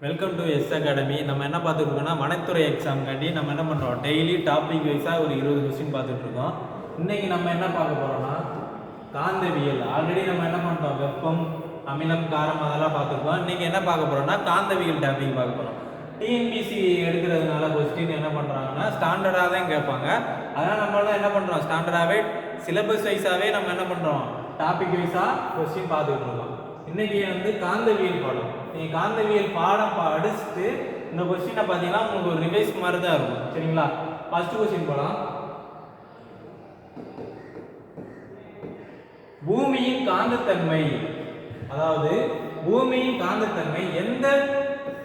Welcome to S academy நம்ம என்ன பார்த்துட்ருக்கோம்னா வனத்துறை எக்ஸாம்காண்டி நம்ம என்ன பண்ணுறோம் டெய்லி டாபிக் வைஸாக ஒரு இருபது கொஸ்டின் பார்த்துட்ருக்கோம் இன்றைக்கி நம்ம என்ன பார்க்க போகிறோம்னா காந்தவியல். ஆல்ரெடி நம்ம என்ன பண்ணுறோம் வெப்பம் அமிலம் காரம் அதெல்லாம் பார்த்துருக்கோம். இன்றைக்கி என்ன பார்க்க போகிறோம்னா காந்தவியல் டாபிக் பார்க்க போகிறோம் டிஎன்பிசி எடுக்கிறதுனால கொஸ்டின் என்ன பண்ணுறாங்கன்னா ஸ்டாண்டர்டாக தான் கேட்பாங்க. அதனால் நம்மளாம் என்ன பண்ணுறோம் ஸ்டாண்டர்டாகவே சிலபஸ் வைஸாகவே நம்ம என்ன பண்ணுறோம் டாபிக் வைஸாக கொஸ்டின் பார்த்துக்கிட்டு இருக்கோம் இன்னைக்கு வந்து காந்தவியல் பாடம். நீங்கள் காந்தவியல் பாடம் படிச்சுட்டு இந்த கொஸ்டினை பார்த்தீங்கன்னா உங்களுக்கு ஒரு ரிவைஸ் மாதிரி தான் இருக்கும். சரிங்களா? ஃபர்ஸ்ட் கொஸ்டின் போகலாம் பூமியின் காந்தத்தன்மை. அதாவது பூமியின் காந்தத்தன்மை எந்த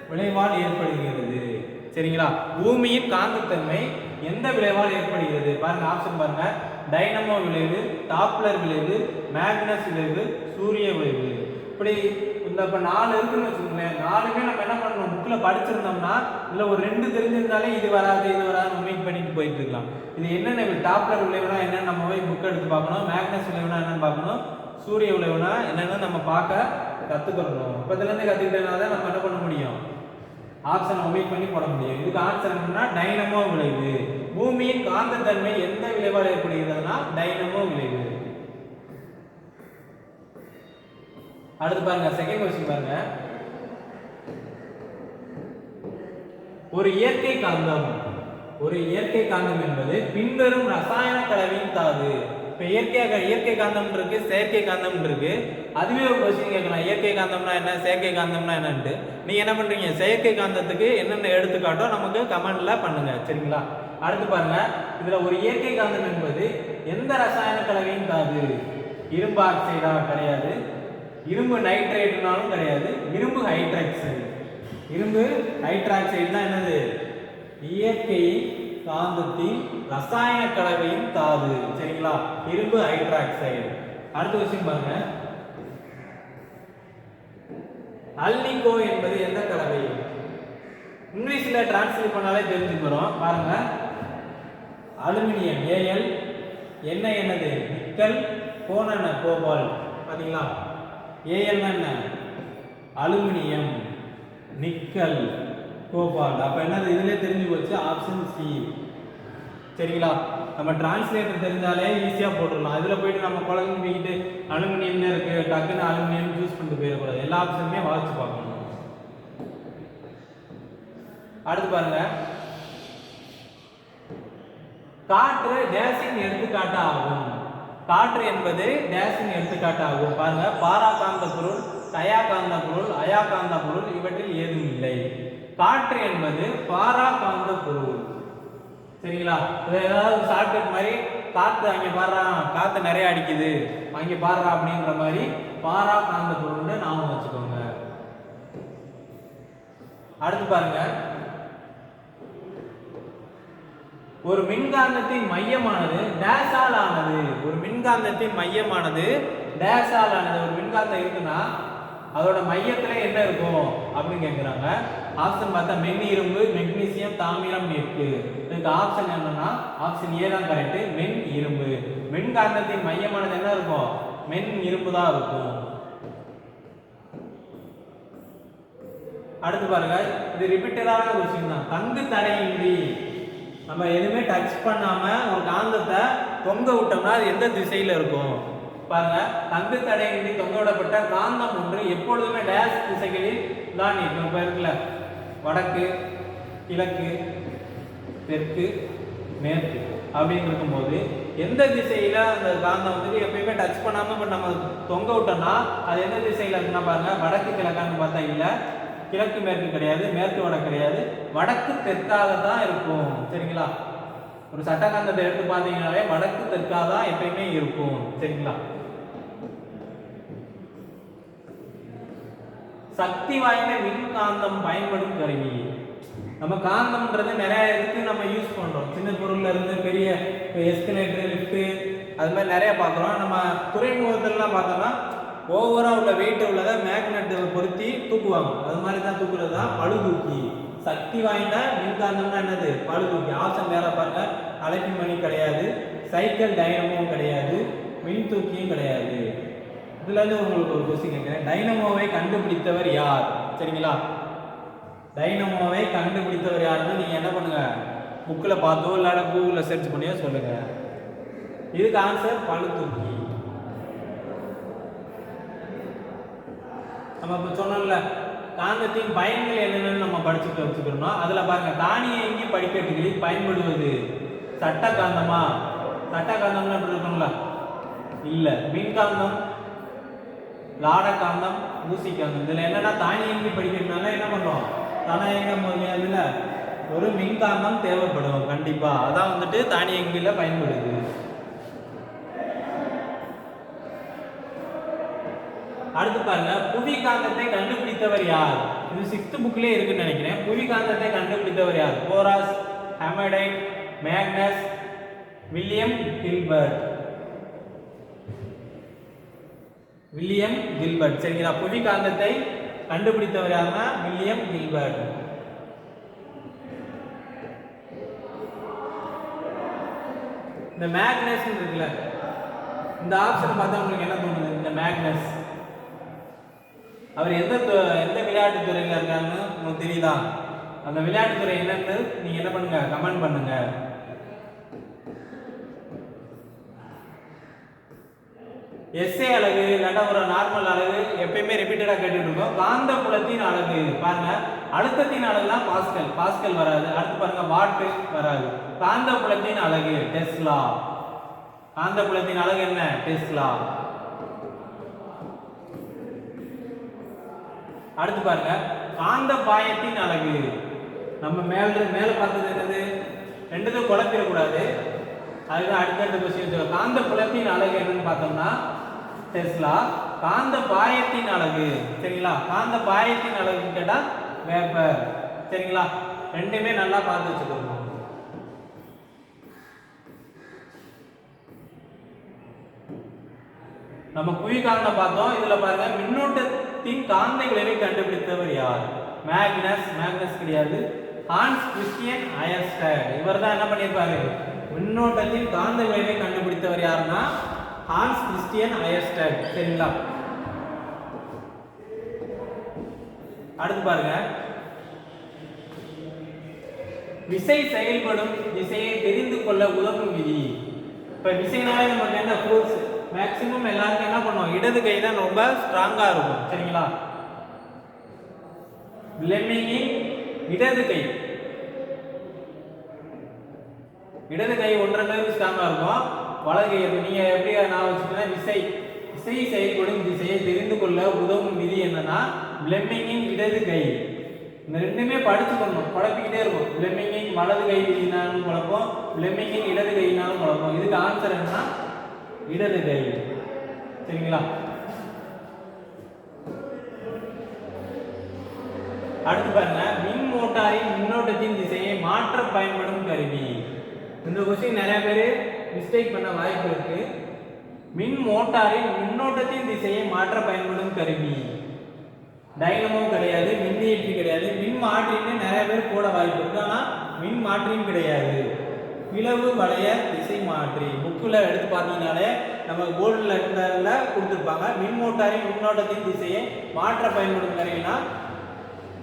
விளைவால் ஏற்படுகிறது? சரிங்களா? பூமியின் காந்தத்தன்மை எந்த விளைவால் ஏற்படுகிறது? பாருங்க ஆப்ஷன் பாருங்க. டைனமோ விளைவு டாப்லர் விளைவு மேக்னஸ் விளைவு சூரிய விளைவு. இப்படி இந்த இப்போ நாலு இருக்குன்னு வச்சுக்கோங்களேன். நாலுமே நம்ம என்ன பண்ணணும்? புக்கில் படிச்சிருந்தோம்னா இல்லை ஒரு ரெண்டு தெரிஞ்சிருந்தாலே இது வராது இது வராது மீட் பண்ணிட்டு போயிட்டு இருக்கலாம். இது என்னென்ன டாப்லர் விளைவுனா என்னென்னு நம்ம போய் புக் எடுத்து பார்க்கணும். மேக்னஸ் விளைவுனா என்னன்னு பார்க்கணும். சூரிய விளைவுனா என்னென்ன நம்ம பார்க்க கற்றுக்கணும் இப்போதுலேருந்து கற்றுக்கிட்டனால தான் நம்ம என்ன பண்ண முடியும்? ஆப்ஷன் ஒமிட் பண்ணி போட முடியும். இதுக்கு ஆன்சர் என்னன்னா டைனமோ விளைவு. பூமியின் காந்தத்தன்மை எந்த விளைவால் ஏற்படுகிறதுனா டைனமோ விளைவு. அடுத்து பாருங்க செகண்ட் கொஸ்டின் பாருங்க. ஒரு இயற்கை காந்தம். ஒரு இயற்கை காந்தம் என்பது பின்வரும் ரசாயன கலவையின் தாது. இப்போ இயற்கை இயற்கை காந்தம் இருக்கு செயற்கை காந்தம் இருக்கு. அதுவே ஒரு கொஸ்டின் கேட்கலாம். இயற்கை காந்தம்னா என்ன செயற்கை காந்தம்னா என்னன்ட்டு. நீங்க என்ன பண்றீங்க? செயற்கை காந்தத்துக்கு என்னென்ன எடுத்துக்காட்டோ நமக்கு கமெண்ட்ல பண்ணுங்க சரிங்களா? அடுத்து பாருங்க. இதுல ஒரு இயற்கை காந்தம் என்பது எந்த ரசாயன கலவையும் தாது? இரும்பு ஆக்சைடா கிடையாது. இரும்பு நைட்ரேட்னாலும் கிடையாது. இரும்பு ஹைட்ராக்சைடு. இரும்பு ஹைட்ராக்சைடு தான் என்னது? இயற்கை காந்தத்தின் ரசாயன கலவையின் தாது. சரிங்களா? இரும்பு ஹைட்ராக்சைடு. அடுத்த விஷயம் பாருங்க. அல்னிகோ என்பது எந்த கலவை? இங்கிலீஷில் டிரான்ஸ்லேட் பண்ணாலே தெரிஞ்சுக்கிறோம் பாருங்க. அலுமினியம் ஏஎல் என்ன என்னது? நிக்கல் கோணன கோபால். பார்த்தீங்களா ஏஎல் என்ன? அலுமினியம். நிக்கல். கோபால்ட். அப்போ என்னது? இதுலேயே தெரிஞ்சு போச்சு. Option C. சரிங்களா? நம்ம டிரான்ஸ்லேட்டர் தெரிஞ்சாலே ஈஸியாக போட்டுடலாம். அதில் போயிட்டு நம்ம குழந்தைங்கிட்டு அலுமினியம் இருக்கு. டக்குன்னு அலுமினியம் சூஸ் பண்ணிட்டு போயிடக்கூடாது. எல்லா ஆப்ஷனுமே வாசிச்சு பார்க்கணும். அடுத்து பாருங்க. காற்று எடுத்து எடுத்துக்காட்டு ஆகும். காற்று என்பது டேஷின் எடுத்துக்காட்டாகும். பாருங்கள் பாரா பாராகாந்த பொருள் தயாகாந்த பொருள் அயாகாந்த பொருள் இவற்றில் ஏதும் இல்லை. காற்று என்பது பாராகாந்த பொருள். சரிங்களா? இது ஏதாவது ஷார்ட்கட் மாதிரி காற்று அங்கே பாடுறான் காற்று நிறைய அடிக்குது. அங்கே பாடுறா அப்படின்ற மாதிரி பாரா காந்த பொருள்னு ஞாபகம் வச்சுக்கோங்க. அடுத்து பாருங்க ஒரு மின்காந்தத்தின் மையமானது டேஷால் ஆனது. ஒரு மின்காந்தத்தின் மையமானது டேஷால் ஆனது. ஒரு மின்காந்தம் இருக்குன்னா அதோட மையத்தில் என்ன இருக்கும் அப்படின்னு கேட்குறாங்க ஆப்ஷன் பார்த்தா மென் இரும்பு மெக்னீசியம் தாமிரம் இருக்கு இதுக்கு ஆப்ஷன் என்னன்னா ஆப்ஷன் ஏ தான் கரெக்ட் மென் இரும்பு. மின்காந்தத்தின் மையமானது என்ன இருக்கும்? மென் இரும்பு தான் இருக்கும். அடுத்து பாருங்க. இது ரிப்பீட்டடான விஷயம் தான். தங்கு தடையின்றி நம்ம எதுவுமே டச் பண்ணாமல் ஒரு காந்தத்தை தொங்க விட்டோம்னா அது எந்த திசையில் இருக்கும்? பாருங்க தங்கு தடையின்றி தொங்க விடப்பட்ட காந்தம் ஒன்று எப்பொழுதுமே டேஸ் திசைகளில் தான் இருக்கும். இப்போ இருக்குல்ல வடக்கு கிழக்கு தெற்கு மேற்கு அப்படின்னு இருக்கும்போது எந்த திசையில் அந்த காந்தம் வந்துட்டு எப்பயுமே டச் பண்ணாமல் இப்போ நம்ம தொங்க விட்டோம்னா அது எந்த திசையில் இருக்குன்னா பாருங்கள் வடக்கு கிழக்கான்னு பார்த்தா இல்லை கிழக்கு மேற்கு கிடையாது மேற்கு வட கிடையாது. வடக்கு தெற்காக தான் இருக்கும் சரிங்களா? ஒரு சட்டகாந்தத்தை எடுத்து பார்த்தீங்கனாலே வடக்கு தெற்காக தான் எப்பயுமே இருக்கும் சரிங்களா? சக்தி வாய்ந்த மின்காந்தம் பயன்படும் கருவி. நம்ம காந்தம்ன்றது நிறைய இதுக்கு நம்ம யூஸ் பண்றோம். சின்ன பொருள்ல இருந்து பெரிய எஸ்கலேட்டர் லிஃப்ட் அது மாதிரி நிறைய பார்க்குறோம். நம்ம துறைமுகத்துலலாம் பார்த்தோம்னா ஓவராக உள்ள வெயிட்டை உள்ளதை மேக்னெட்டை பொருத்தி தூக்குவாங்க. அது மாதிரி தான் தூக்குறது தான் பழுதூக்கி. சக்தி வாய்ந்த மின்காந்தம்னா என்னது? பழுதூக்கி. ஆப்ஷன் வேற பாருங்க. அழைப்பின் மணி கிடையாது. சைக்கிள் டைனமும் கிடையாது. மின் தூக்கியும் கிடையாது. இதுல இருந்து உங்களுக்கு ஒரு கொஸ்டின் கேட்குறேன். டைனமோவை கண்டுபிடித்தவர் யார்? சரிங்களா? டைனமோவை கண்டுபிடித்தவர் யாருன்னு நீங்க என்ன பண்ணுங்க? புக்கில் பார்த்தோ இல்லாட கூகுளில் சர்ச் பண்ணியோ சொல்லுங்க. இதுக்கு ஆன்சர் பழுத்தூக்கி நம்ம இப்போ சொன்னோம்ல காந்தத்தின் பயன்கள் என்னென்னு நம்ம படிச்சுட்டு வச்சுக்கிறோம்னா அதில் பாருங்க தானியங்கி படிக்கட்டுகளில் பயன்படுவது சட்ட காந்தமா சட்ட காந்தம்னு எப்படி இருக்கும்ல? இல்லை. மின்காந்தம் லாட காந்தம் ஊசி காந்தம் இதில் என்னன்னா தானியங்கி படிக்கிறதுனால என்ன பண்ணுறோம் தானியங்க முதலில் ஒரு மின்காந்தம் தேவைப்படும். கண்டிப்பாக அதான் வந்துட்டு தானியங்கியில் பயன்படுது. அடுத்து பாருங்க புவி காந்தத்தை கண்டுபிடித்தவர் யார்? இது சிக்ஸ்த் புக்லயே இருக்குன்னு நினைக்கிறேன். புவி காந்தத்தை கண்டுபிடித்தவர் யார்? போராஸ் ஹெமடைன் Magnes William Gilbert. William Gilbert. சரிங்களா? புவி காந்தத்தை கண்டுபிடித்தவர் யாருன்னா வில்லியம் கில்பர்ட். இந்த மேக்னஸ் இருக்குல்ல இந்த ஆப்ஷன் பார்த்தா உங்களுக்கு என்ன தோணுது? இந்த மேக்னஸ். அவர் எந்த எந்த விளையாட்டு துறையில் இருக்காருன்னு உங்களுக்கு தெரியுதா? அந்த விளையாட்டு துறை என்னன்னு நீங்க என்ன பண்ணுங்க? கமெண்ட் பண்ணுங்க. எஸ்ஏ அழகு இல்லாட்டா ஒரு நார்மல் அழகு எப்பயுமே ரிப்பீட்டடாக கேட்டுட்டு இருக்கோம் காந்த புலத்தின் அழகு பாருங்க. அழுத்தத்தின் அலகுலாம் பாஸ்கல். பாஸ்கல் வராது. அடுத்து பாருங்க வாட்டு வராது. காந்த புலத்தின் அழகு டெஸ்லா. காந்த புலத்தின் அழகு என்ன? டெஸ்லா. அடுத்து பாருங்க காந்த பாயத்தின் அழகு நம்ம மேல மேல பார்த்தது என்னது? ரெண்டுத்தையும் குழப்பிடக்கூடாது. அதுதான் அடுத்தடுத்த கொஸ்டின் சொல்லுவோம் காந்த புலத்தின் அழகு என்னன்னு பார்த்தோம்னா டெஸ்லா. காந்த பாயத்தின் அழகு சரிங்களா? காந்த பாயத்தின் அழகுன்னு கேட்டால் வேப்பர். சரிங்களா? ரெண்டுமே நல்லா பார்த்து வச்சுக்கோங்க. நம்ம குவி காந்த பார்த்தோம். இதுல பாருங்க மின்னோட்டத்தின் காந்த விளைவை கண்டுபிடித்தவர் யார்? மேக்னஸ் மேக்னஸ் கிடையாது. ஹான்ஸ் கிறிஸ்டியன் அயர்ஸ்டட் இவர் தான் என்ன பண்ணியிருப்பாரு? மின்னோட்டத்தின் காந்த விளைவை கண்டுபிடித்தவர் யாருன்னா ஹான்ஸ் கிறிஸ்டியன் அயர்ஸ்டட் சரிங்களா? அடுத்து பாருங்க. விசை செயல்படும் திசையை தெரிந்து கொள்ள உதவும் விதி. இப்ப விசைனாலே நமக்கு என்ன ஃபோர்ஸ் மேக்ஸிமம் எல்லாருக்கும் என்ன பண்ணுவோம்? இடது கை தான் ரொம்ப ஸ்ட்ராங்கா இருக்கும். சரிங்களா? பிளெமிங்கின் இடது கை. இடது கை ஒன்றரை அளவுக்கு ஸ்ட்ராங்கா இருக்கும். வலது கை நீங்கள் நீங்க எப்படி நான் வச்சுக்கணும் விசை. விசை செயல்படும் திசையை தெரிந்து கொள்ள உதவும் விதி என்னன்னா பிளெம்மிங்கின் இடது கை. இந்த ரெண்டுமே படிச்சுக்கணும் குழப்பிக்கிட்டே இருக்கும். பிளெம்மிங்கின் வலது கை விதினாலும் குழப்பம் பிளெம்மிங்கின் இடது கைனாலும் குழப்பம். இதுக்கு ஆன்சர் என்னன்னா இடது கை சரிங்களா? அடுத்து பாருங்க. மின் மோட்டாரின் மின்னோட்டத்தின் திசையை மாற்ற பயன்படும் கருவி. இந்த கொஸ்டின் நிறைய பேர் மிஸ்டேக் பண்ண வாய்ப்பு இருக்கு. மின் மோட்டாரின் மின்னோட்டத்தின் திசையை மாற்ற பயன்படும் கருவி. டைனமோ கிடையாது மின்னியற்றி கிடையாது. மின் மாற்றின்னு நிறைய பேர் போட வாய்ப்பு இருக்கு. ஆனால் மின் மாற்றியும் கிடையாது. பிளவு வளைய திசை மாற்றி. புக்கில் எடுத்து பார்த்தீங்கனாலே நம்ம கோல்டு லெட்டரில் கொடுத்துருப்பாங்க. மின் மோட்டாரின் மின்னோட்டத்தின் திசையை மாற்ற பயன்படும் கருவினா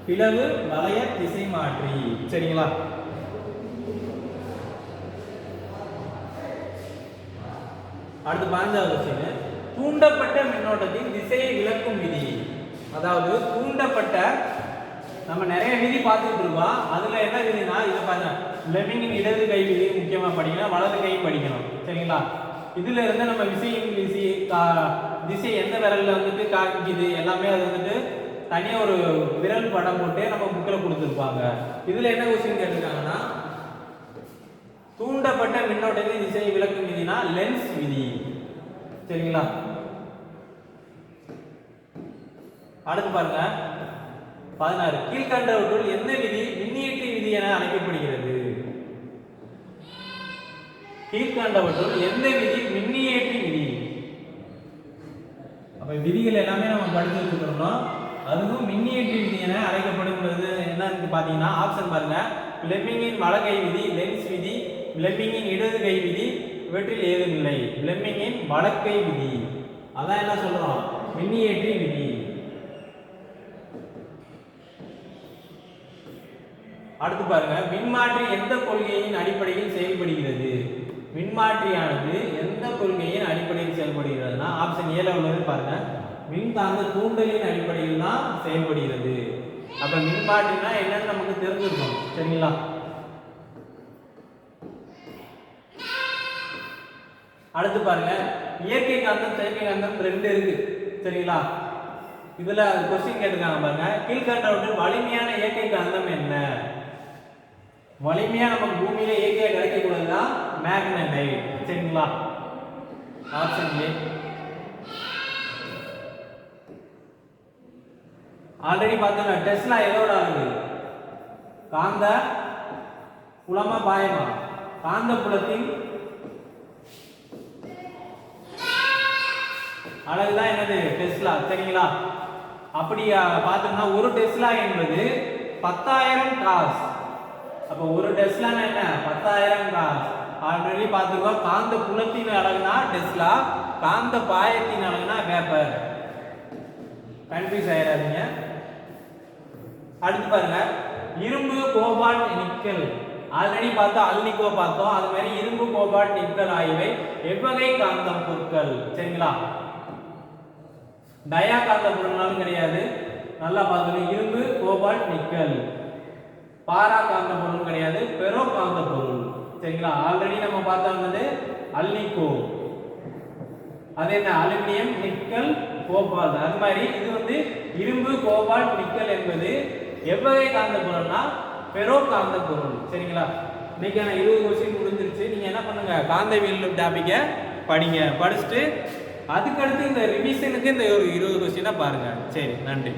பிளவு வளைய திசை மாற்றி. சரிங்களா? அடுத்து பதினஞ்சாவது கொஸ்டின் தூண்டப்பட்ட மின்னோட்டத்தின் திசையை விளக்கும் விதி. அதாவது தூண்டப்பட்ட நம்ம நிறைய விதி பார்த்துட்டு இருக்கோம். அதுல என்ன விதினா இதை பாருங்க. லெமிங்கின் இடது கை விதி முக்கியமாக படிக்கணும் வலது கை படிக்கணும். சரிங்களா? இதுல இருந்து நம்ம விசையின் விசி கா- திசை எந்த விரலில் வந்துட்டு காமிக்குது எல்லாமே அது வந்துட்டு தனியாக ஒரு விரல் படம் போட்டு நம்ம புக்கில் கொடுத்துருப்பாங்க. இதுல என்ன கொஸ்டின் கேட்டிருக்காங்கன்னா தூண்டப்பட்ட மின்னோட்டத்தின் திசையை விளக்கும் விதினா லென்ஸ் விதி. சரிங்களா? அடுத்து பாருங்க. பதினாறு. கீழ்கண்டவற்றுள் எந்த விதி? மின்னியற்றி விதி என அழைக்கப்படுகிறது. கீழ்கண்டவற்றுள் எந்த விதி மின்னியேற்றி விதி? அப்போ விதிகள் எல்லாமே நம்ம படிச்சு வச்சுக்கிறோம் அதுவும் மின்னியேற்றி விதி என அழைக்கப்படுகிறது என்னன்னு பார்த்தீங்கன்னா ஆப்ஷன் பாருங்க. பிளெமிங்கின் வலகை விதி லென்ஸ் விதி பிளெமிங்கின் இடது கை விதி இவற்றில் ஏதும் இல்லை பிளெமிங்கின் வலக்கை விதி. அதான் என்ன சொல்கிறோம் மின்னியேற்றி விதி. அடுத்து பாருங்க மின்மாற்றி எந்த கொள்கையின் அடிப்படையில் செயல்படுகிறது? மின்மாற்றியானது எந்த கொள்கையின் அடிப்படையில் செயல்படுகிறதுனா ஆப்ஷன் ஏல உள்ளது பாருங்க. மின்காந்த தூண்டலின் அடிப்படையில் தான் செயல்படுகிறது. அப்ப மின்மாற்றினா என்னன்னு நமக்கு தெரிஞ்சிருக்கும் சரிங்களா? அடுத்து பாருங்க. இயற்கை காந்தம் செயற்கை காந்தம் ரெண்டு இருக்கு. சரிங்களா? இதுல கொஸ்டின் கேட்டிருக்காங்க பாருங்க. கீழ்கண்டவற்றில் வலிமையான இயற்கை காந்தம் என்ன? வலிமையா நமக்கு பூமியில இயற்கையா கிடைக்க மேக்னடைட் சரிங்களா ஆப்ஷன் ஏ ஆல்ரெடி பார்த்தோம்னா டெஸ்லா எதோட ஆகுது காந்த புலமா பாயமா? காந்த புலத்தின் அழகுதான் என்னது? டெஸ்லா சரிங்களா? அப்படி பார்த்தோம்னா ஒரு டெஸ்லா என்பது பத்தாயிரம் காஸ் அப்போ ஒரு டெஸ்லான்னா என்ன? பத்தாயிரம் காஸ் ஆல்ரெடி பார்த்துருக்கோம். காந்த புலத்தின் அழகுனா டெஸ்லா காந்த பாயத்தின் அழகுனா வேப்பர் கன்ஃபியூஸ் ஆயிடாதீங்க. அடுத்து பாருங்க. இரும்பு கோபால்ட் நிக்கல். ஆல்ரெடி பார்த்தோம் அல்னிக்கோ பார்த்தோம். அது மாதிரி இரும்பு கோபால்ட் நிக்கல் ஆகியவை எவ்வகை காந்தம் பொருட்கள். சரிங்களா? டயா காந்த பொருள்னாலும் கிடையாது. நல்லா பார்த்துக்கணும். இரும்பு கோபால்ட் நிக்கல். பாரா காந்த பொருள் கிடையாது. பெரோ காந்த பொருள். சரிங்களா? ஆல்ரெடி நம்ம பார்த்தோம்னது அல்னிகோ அது என்ன? அலுமினியம் நிக்கல் கோபால் அது மாதிரி இது வந்து இரும்பு கோபால்ட் நிக்கல் என்பது எவ்வகை காந்த பொருள்னா பெரோ காந்த பொருள். சரிங்களா? இன்னைக்கான இருபது கொஸ்டின் முடிஞ்சிருச்சு. நீங்க என்ன பண்ணுங்க? காந்தவியல் டாபிக்கை படிங்க. படிச்சுட்டு அதுக்கடுத்து இந்த ரிவிஷனுக்கு இந்த ஒரு இருபது கொஸ்டினை பாருங்க. சரி நன்றி.